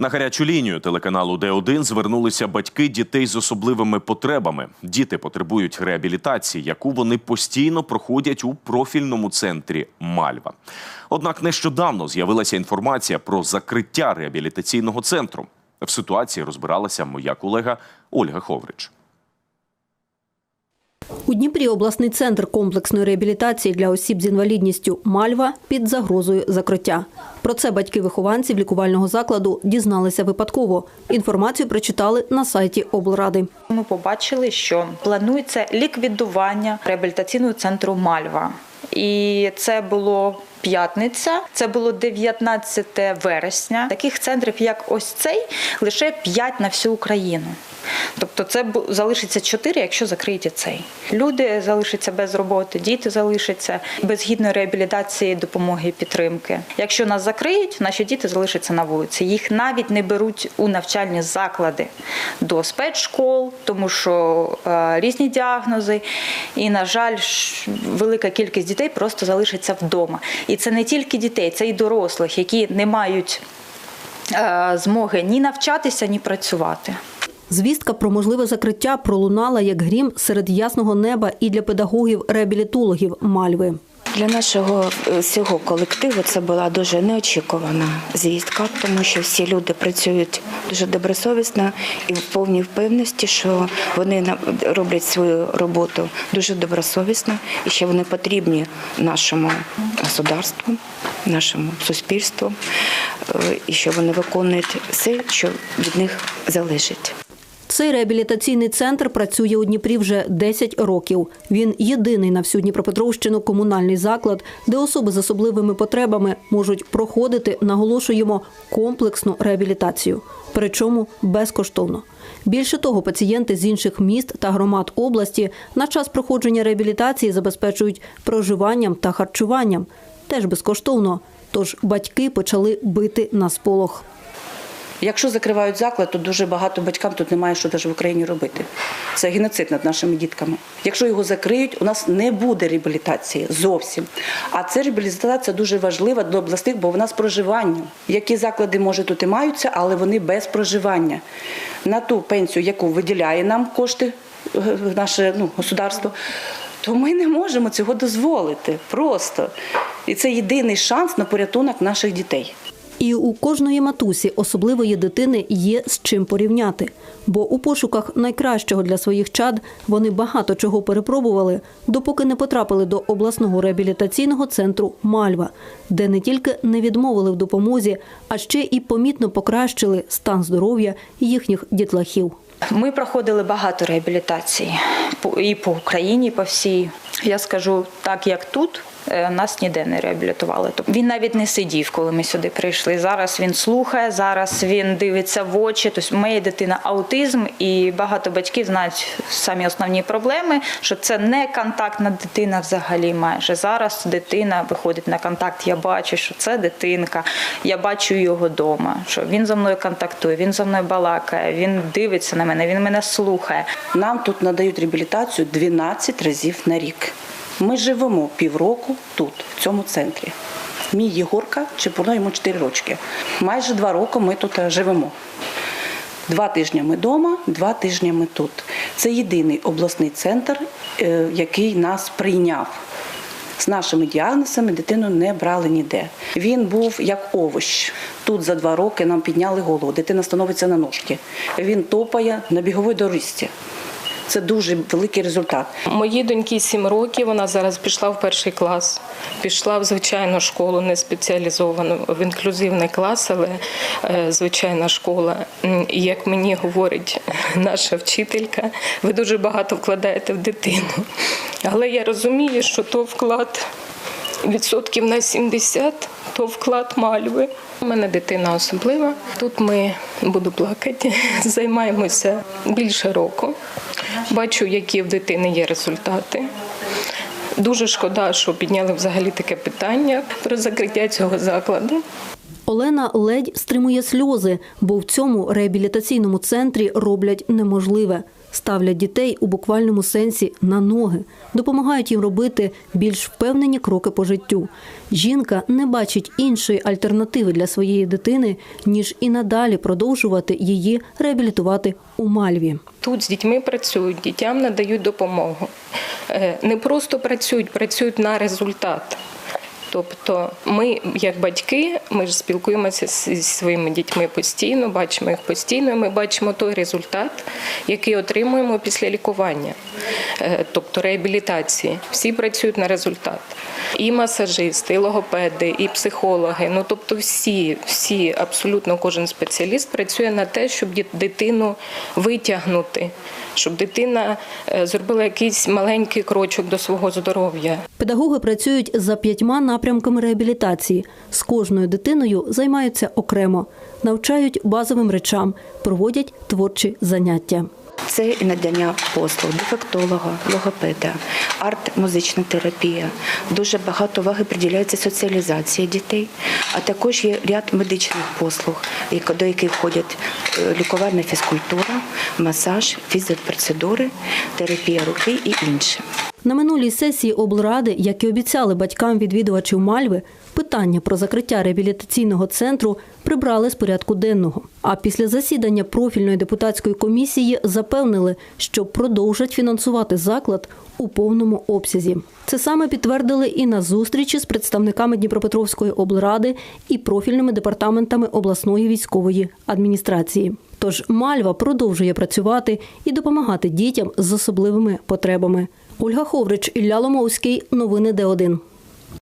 На гарячу лінію телеканалу Д1 звернулися батьки дітей з особливими потребами. Діти потребують реабілітації, яку вони постійно проходять у профільному центрі Мальва. Однак нещодавно з'явилася інформація про закриття реабілітаційного центру. В ситуації розбиралася моя колега Ольга Ховрич. У Дніпрі обласний центр комплексної реабілітації для осіб з інвалідністю Мальва під загрозою закриття. Про це батьки вихованців лікувального закладу дізналися випадково. Інформацію прочитали на сайті облради. Ми побачили, що планується ліквідування реабілітаційного центру Мальва. І це було п'ятниця, це було 19 вересня. Таких центрів, як ось цей, лише 5 на всю Україну. Тобто це залишиться 4, якщо закриєте цей. Люди залишаться без роботи, діти залишаться без гідної реабілітації, допомоги і підтримки. Якщо нас закриють, наші діти залишаться на вулиці. Їх навіть не беруть у навчальні заклади до спецшкол, тому що е, різні діагнози. І, на жаль, велика кількість дітей просто залишиться вдома. І це не тільки дітей, це і дорослих, які не мають е, змоги ні навчатися, ні працювати. Звістка про можливе закриття пролунала як грім серед ясного неба і для педагогів-реабілітологів Мальви. Для нашого е, всього колективу це була дуже неочікувана звістка, тому що всі люди працюють дуже добросовісно і в повній впевненості, що вони роблять свою роботу дуже добросовісно і що вони потрібні нашому государству, нашому суспільству, е, і що вони виконують все, що від них залежить. Цей реабілітаційний центр працює у Дніпрі вже 10 років. Він єдиний на всю Дніпропетровщину комунальний заклад, де особи з особливими потребами можуть проходити, наголошуємо, комплексну реабілітацію. Причому безкоштовно. Більше того, пацієнти з інших міст та громад області на час проходження реабілітації забезпечують проживанням та харчуванням. Теж безкоштовно. Тож батьки почали бити на сполох. Якщо закривають заклад, то дуже багато батькам тут немає що навіть в Україні робити. Це геноцид над нашими дітками. Якщо його закриють, у нас не буде реабілітації зовсім. А ця реабілітація дуже важлива для обласних, бо вона з проживанням. Які заклади може тут і маються, але вони без проживання. На ту пенсію, яку виділяє нам кошти е, наше ну, государство, то ми не можемо цього дозволити. Просто. І це єдиний шанс на порятунок наших дітей. І у кожної матусі, особливої дитини, є з чим порівняти. Бо у пошуках найкращого для своїх чад вони багато чого перепробували, допоки не потрапили до обласного реабілітаційного центру Мальва, де не тільки не відмовили в допомозі, а ще і помітно покращили стан здоров'я їхніх дітлахів. Ми проходили багато реабілітацій і по Україні, і по всій. Я скажу так, як тут. е, Нас ніде не реабілітували. Тобто він навіть не сидів, коли ми сюди прийшли. Зараз він слухає, зараз він дивиться в очі. Тобто, у моєї дитини аутизм, і багато батьків знають самі основні проблеми, що це не контактна дитина взагалі. Майже зараз дитина виходить на контакт. Я бачу, що це дитинка. Я бачу його вдома. Що він за мною контактує, він за мною балакає, він дивиться на мене, він мене слухає. Нам тут надають реабілітацію 12 разів на рік. Ми живемо півроку тут, в цьому центрі. Мій Єгорка, Чепурно, йому 4 рочки. Майже два роки ми тут е, живемо. Два тижні ми вдома, два тижні ми тут. Це єдиний обласний центр, е, який нас прийняв. З нашими діагнозами дитину не брали ніде. Він був як овощ. Тут за два роки нам підняли голову. Дитина становиться на ножки. Він топає на біговій доріжці. Це дуже великий результат. Моїй доньки 7 років. Вона зараз пішла в перший клас. Пішла в звичайну школу, не спеціалізовану, в інклюзивний клас, але е, звичайна школа. І як мені говорить наша вчителька, ви дуже багато вкладаєте в дитину. Але я розумію, що то вклад відсотків на 70, то вклад мальви. У мене дитина особлива. Тут ми буду плакати, займаємося більше року. Бачу, які в дитини є результати. Дуже шкода, що підняли взагалі таке питання про закриття цього закладу. Олена ледь стримує сльози, бо в цьому реабілітаційному центрі роблять неможливе. ставлять дітей у буквальному сенсі на ноги, допомагають їм робити більш впевнені кроки по життю. Жінка не бачить іншої альтернативи для своєї дитини, ніж і надалі продовжувати її реабілітувати у Мальві. Тут з дітьми працюють, дітям надають допомогу. Е, Не просто працюють, працюють на результат. Тобто ми, як батьки, ми ж спілкуємося зі своїми дітьми постійно, бачимо їх постійно, і ми бачимо той результат, який отримуємо після лікування, тобто реабілітації. Всі працюють на результат. І масажисти, і логопеди, і психологи. Ну тобто, всі, всі, абсолютно кожен спеціаліст працює на те, щоб дитину витягнути, щоб дитина е, зробила якийсь маленький крочок до свого здоров'я. Педагоги працюють за п'ятьма напрямками реабілітації. З кожною дитиною займаються окремо, навчають базовим речам, проводять творчі заняття. Це і надання послуг дефектолога, логопеда, арт-музична терапія. Дуже багато уваги приділяється соціалізації дітей, а також є ряд медичних послуг, до яких входять е, лікувальна фізкультура, масаж, фізіопроцедури, терапія руки і інше. На минулій сесії облради, як і обіцяли батькам відвідувачів Мальви, питання про закриття реабілітаційного центру прибрали з порядку денного. А після засідання профільної депутатської комісії запевнили, що продовжать фінансувати заклад у повному обсязі. Це саме підтвердили і на зустрічі з представниками Дніпропетровської облради і профільними департаментами обласної військової адміністрації. Тож Мальва продовжує працювати і допомагати дітям з особливими потребами. Ольга Ховрич, Ілля Ломовський. Новини Д1.